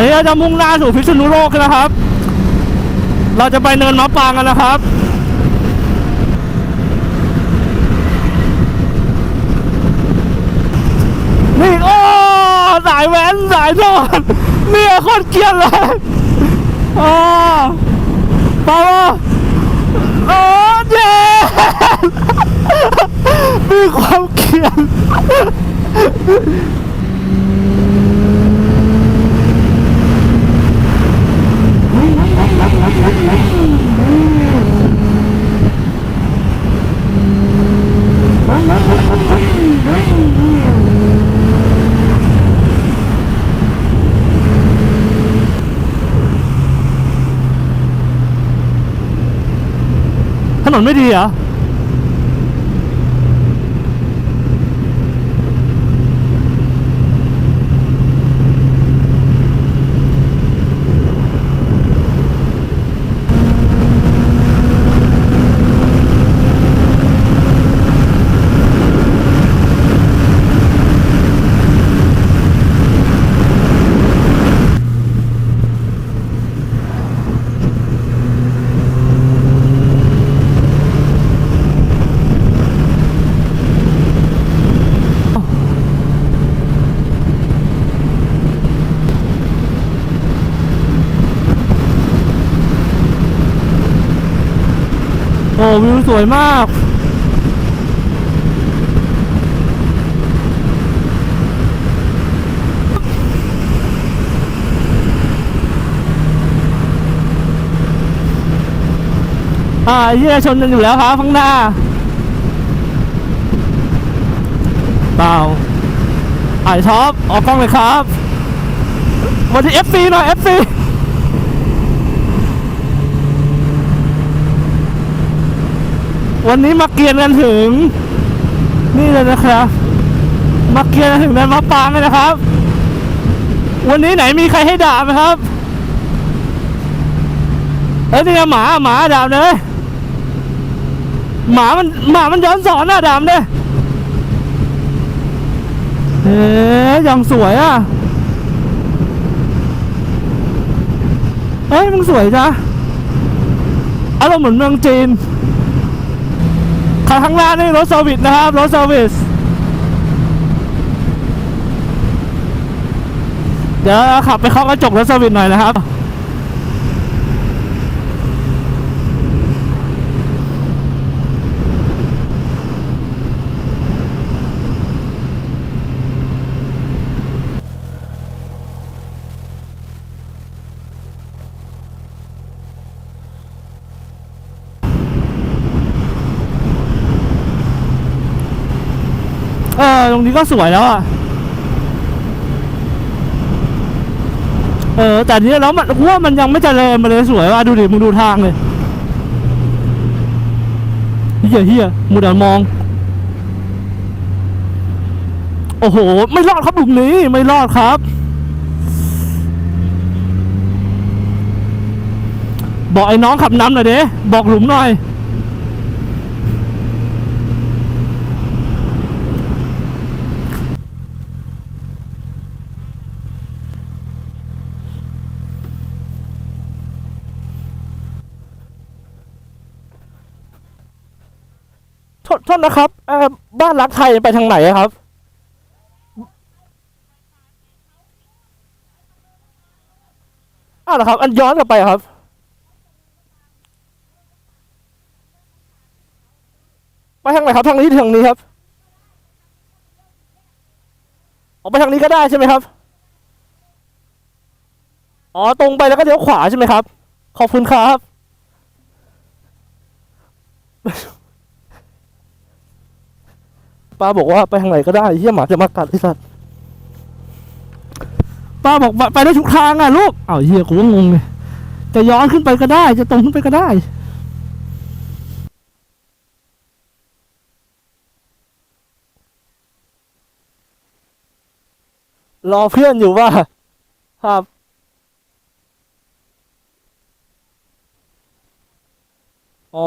อันนี้เราจะมุ่งหน้าสู่พิษณุโลกนะครับ เราจะไปเนินมะปรางกันนะครับนี่โอ้สายแว้นสายโดนเนี่ยโคตรเกลียดเลยอ๋อไปวโอ้เย้มีความเกลียด นนไม่ดีเหรอ อ้วิวสวยมาก อ่าเยี่ยชนกันอยู่แล้วครับข้างหน้า เปล่าไอ้ท็อปออกกล้องเลยครับวันที่ FC หน่อย FC วันนี้มาเกียนกันถึง นี่เลยนะครับ มาเกียนกันถึงในมะปางเลยนะครับ วันนี้ไหนมีใครให้ด่าไหมครับเอ้ยนี่หมาหมาด่าเลยหมามันหมามันย้อนสอนน่ะด่ามเลยเอ๊ยยังสวยอะเฮ้ยมึงสวยจ้ะอารมณ์เหมือนเมืองจีน ข้างหน้านี่รถเซอร์วิสนะครับ รถเซอร์วิสเดี๋ยวขับไปเคาะกระจกรถเซอร์วิสหน่อยนะครับ เออ ตรงนี้ก็สวยแล้วอะ เออ แต่เนี้แล้วมันกูว่ามันยังไม่เจริญมาเลยสวยว่ะดูดิมึงดูทางเลยเฮียเฮียมูดามอง โอ้โห ไม่รอดครับหลุมนี้ไม่รอดครับ บอกไอ้น้องขับน้ำหน่อยเด้บอกหลุมหน่อย โท ษนะครับเอ่อบ้านรักไทยไปทางไหนอะครับ อ้าวเหรอครับ อันย้อนกลับไปอะครับ ไปทางไหนครับ ทางนี้หรือทางนี้ครับออกไปทางนี้ก็ได้ใช่ไหมครับ อ๋อ ตรงไปแล้วก็เลี้ยวขวาใช่ไหมครับ ขอบคุณครับ ป้าบอกว่าไปทางไหนก็ได้เฮียหมาจะมากัดไอ้สัตว์ป้าบอกไปไปได้ทุกทางอะลูกอ้าวเฮียกูก็งงเลยจะย้อนขึ้นไปก็ได้ จะตรงขึ้นไปก็ได้รอเพื่อนอยู่ว่า ครับ อ๋อ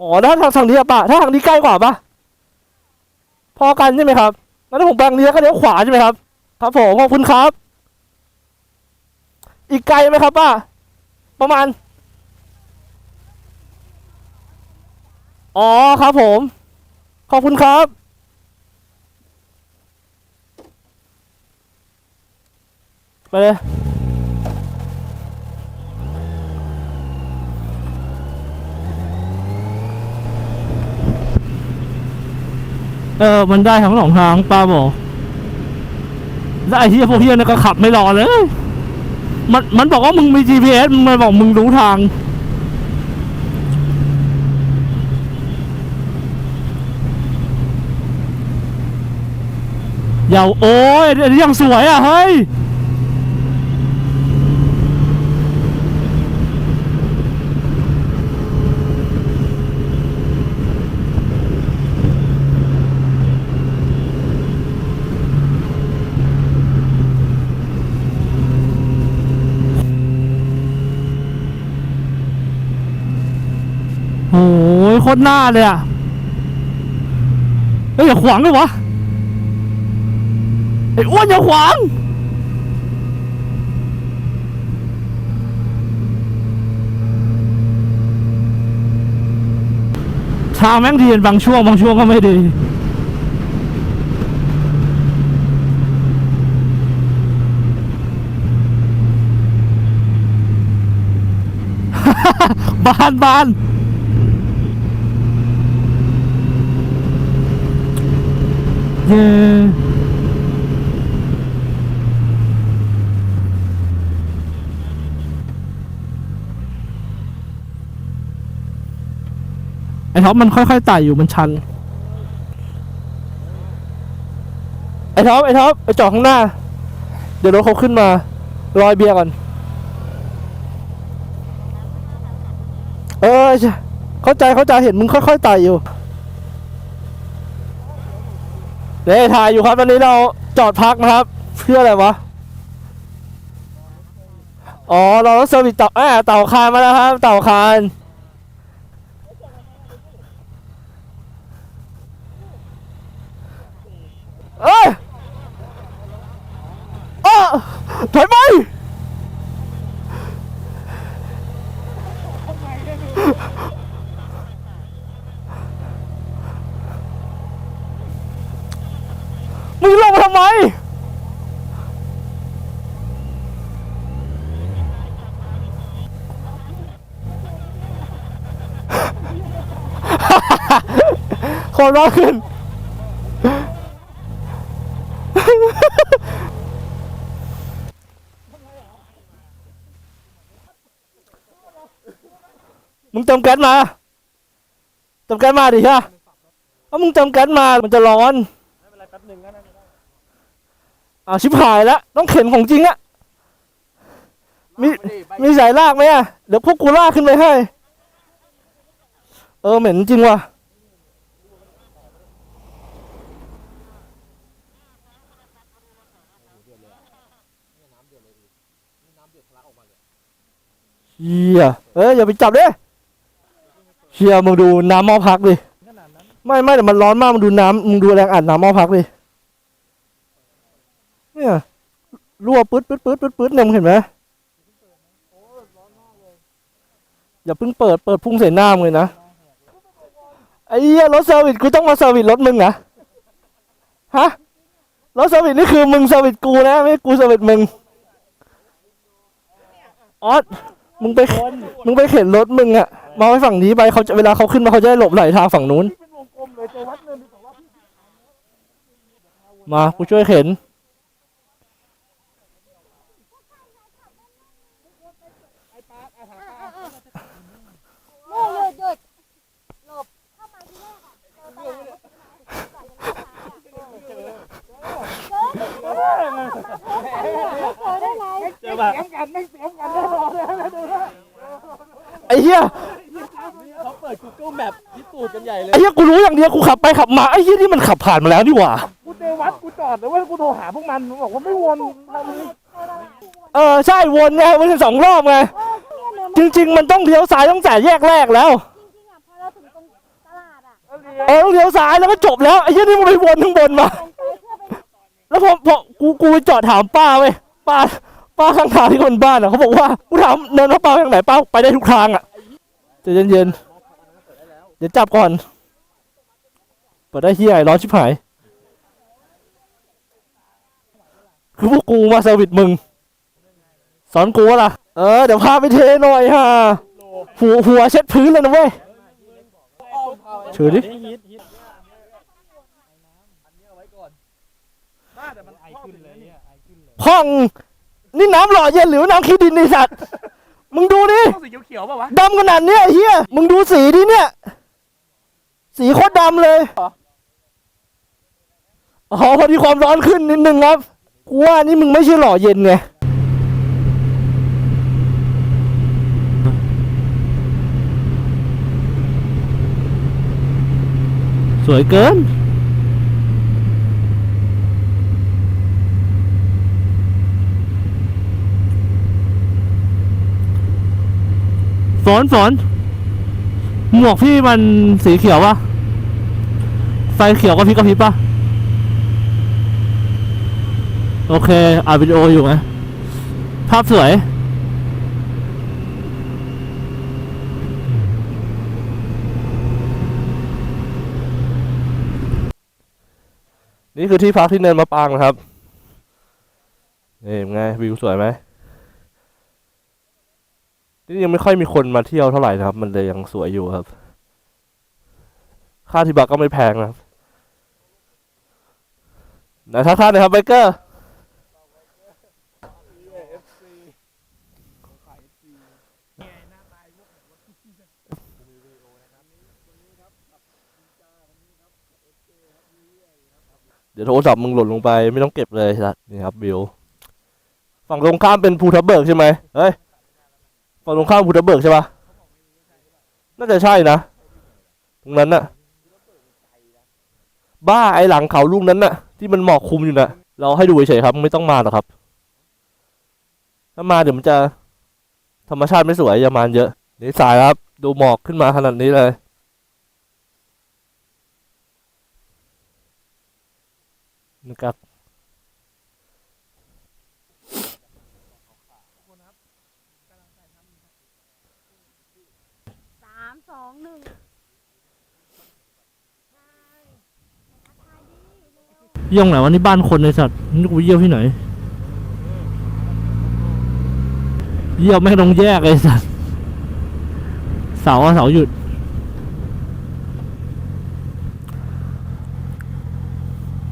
อ๋อถ้าทางทางนี้อะปะถ้าทางนี้ใกล้กว่าปะ พอกันใช่ไหมครับแล้วถ้าผมแบงนี้แล้วก็เลี้ยวขวาใช่ไหมครับ ครับผมขอบคุณครับ อีกไกลไหมครับป้าประมาณ อ๋อครับผม ขอบคุณครับ ไปเลย เออ มันได้ทั้งสองทางป้าบอกแล้วไอ้ที่พวกเฮียนี่ก็ขับไม่รอเลย มันมันบอกว่ามึงมี GPS มันบอกมึงรู้ทาง เยาวโอ้ยอันนี้ยังสวยอะ เฮ้ย โอ้ยโคตรหน้าเลยอะเฮ้ยอย่าขวางเลยวะไอ้อ้วนอย่าขวางทางแม่งดีเห็นบางช่วงบางช่วงก็ไม่ดีบานบาน เย้ไอ้ท็อปมันค่อยๆไต่อยู่มันชัน ไอ้ท็อปไอ้ท็อปไปจอดข้างหน้า เดี๋ยวรถเขาขึ้นมา รอยเบียร์ก่อน เออใช่เข้าใจเข้าใจเห็นมึงค่อยๆไต่อยู่ เดี๋ยวถ่ายอยู่ครับตอนนี้เราจอดพักนะครับ เพื่ออะไรวะ อ๋อ เราต้องเซอร์วิสเต่าแอบเต่าคานมาแล้วครับ เต่าคานเอ้ยอ้อถอยไป มึงลงมาทำไม ค นร้อนขึ้น มึงเติมแก๊สมา เติมแก๊สมาดิใช่ะเอามึงเติมแก๊สมา มันจะร้อนอ้าวชิบหายแล้วต้องเข็นของจริงอะมีมีสายลากไหมอะเดี๋ยวพวกกูลากขึ้นไปให้ เออเหม็นจริงว่ะ เฮียเอ้ยอย่าไปจับเด้เฮียมึงดูน้ำหม้อพักดิไม่ไม่แต่มันร้อนมากมึงดูน้ำมึงดูแรงอัดน้ำหม้อพักดิเนี่ยรั่วปื๊ดปื๊ดปื๊ดปื๊ดปื๊ดเนี่ยมึงเห็นไหมอย่าเพิ่งเปิดเปิดพุ่งใส่หน้ามึงเลยนะไอ้เหี้ยรถเซอร์วิสกูต้องมาเซอร์วิสรถมึงนะฮะรถเซอร์วิสนี่คือมึงเซอร์วิสกูนะไม่กูเซอร์วิสมึงออส มึงไปมึงไปเข็นรถมึงอะมาไว้ฝั่งนี้ไปเขาจะเวลาเขาขึ้นมาเขาจะได้หลบไหลทางฝั่งนู้นมา กูช่วยเข็น หยุดหยุดหลบเข้ามาที่แรกอะเจอตลาดเจอได้ ไงเจอแบบไอ้เหี้ยเขาเปิด Google Map พิสูจน์กันใหญ่เลยไอ้เหี้ยกูรู้อย่างเดียวกูขับไปขับมาไอ้เหี้ยนี่มันขับผ่านมาแล้วนี่หว่า กูเจอวัดกูจอดแล้วว่ากูโทรหาพวกมันบอกว่าไม่วนเออใช่วนไงวนสองรอบไงจริง ๆ มันต้องเลี้ยวซ้ายตั้งแต่แยกแรกแล้ว จริงๆอะพอเราถึงตรงตลาดอะเออต้องเลี้ยวซ้ายแล้วก็จบแล้วไอ้เหี้ยนี่มันไปวนข้างบนมา ตรงไปเพื่อไปแล้วพอพอกูกูไปจอดถามป้าเว้ยป้า ป้าข้างทางที่คนบ้านอะเขาบอกว่ากูถามเนินมะปรางทางไหนป้าไปได้ทุกทางอะใจะเย็นๆเดี๋ยวจับก่อนเปิดได้เฮียไอ้ร้อนชิบหาย คือพวกกูมาเซอร์วิสมึง สอนกูว่าล่ะ เออ เดี๋ยวพาไปเทหน่อยฮะหัวหัวเช็ดพื้นเลยนะเว้ยถือดินี่ฮิตฮิตอันนี้เอาไว้ก่อนบ้าแต่มันไอขึ้นเลยเนี่ยไอขึ้นเลยพ่อง นี่น้ำหล่อเย็นหรือน้ำขี้ดินในสัตว์ มึงดูดิต้องสีเขียวๆป่าวะดำขนาดเนี้ยไอ้เฮียมึงดูสีดิเนี่ย สีโคตรดำเลยอ๋อพอดีความร้อนขึ้นนิดนึงครับกูว่านี่มึงไม่ใช่หล่อเย็นไงสวยเกิน ฝนฝนหมวกพี่มันสีเขียวปะไฟเขียวก็พริบกระพริบปะโอเคอัดวิดีโออยู่ไงภาพสวย นี่คือที่พักที่เนินมะปรางนะครับ นี่ไงวิวสวยไหม นี่ยังไม่ค่อยมีคนมาเที่ยวเท่าไหร่นะครับ มันเลยยังสวยอยู่ครับ ค่าที่บักก็ไม่แพงนะครับไหนทักทายหน่อยครับไบเกอร์เดี๋ยวโทรศัพท์มึงหล่นลงไปไม่ต้องเก็บเลยสัตนี่ครับวิว ฝั่งตรงข้ามเป็นภูทับเบิกใช่ไหมเฮ้ย ฝั่งตรงข้ามภูทับเบิกใช่ปะน่าจะใช่นะ ตรงนั้นน่ะ บ้าไอหลังเขาลูกนั้นน่ะ ที่มันหมอกคลุมอยู่น่ะ เราให้ดูเฉยๆครับ ไม่ต้องมาหรอกครับ ถ้ามาเดี๋ยวมันจะ ธรรมชาติไม่สวยอย่ามาเยอะนี่สายครับ ดูหมอกขึ้นมาขนาดนี้เลยนะครับ สามสองหนึ่ง เยี่ยงไหนวะนี่บ้านคนในสัตว์นี่กูเยี่ยวที่ไหน เยี่ยวไม่ต้องแยกเลยสัตว์เสาอะเสาหยุด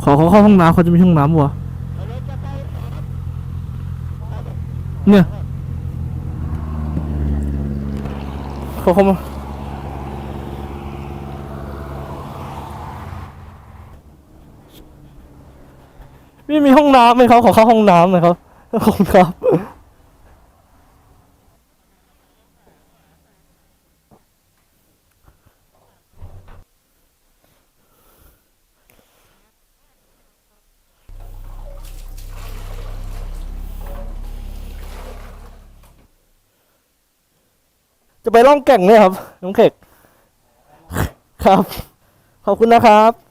ขอเขาเข้าห้องน้ำเขาจะมีห้องน้ำวะเนี่ยเขาเข้ามา พี่มีห้องน้ำไหมเขาขอเข้าห้องน้ำหน่อยครับขอบคุณครับ จะไปล่องแก่งเนี่ยครับ น้องเขกครับ ขอบคุณนะครับ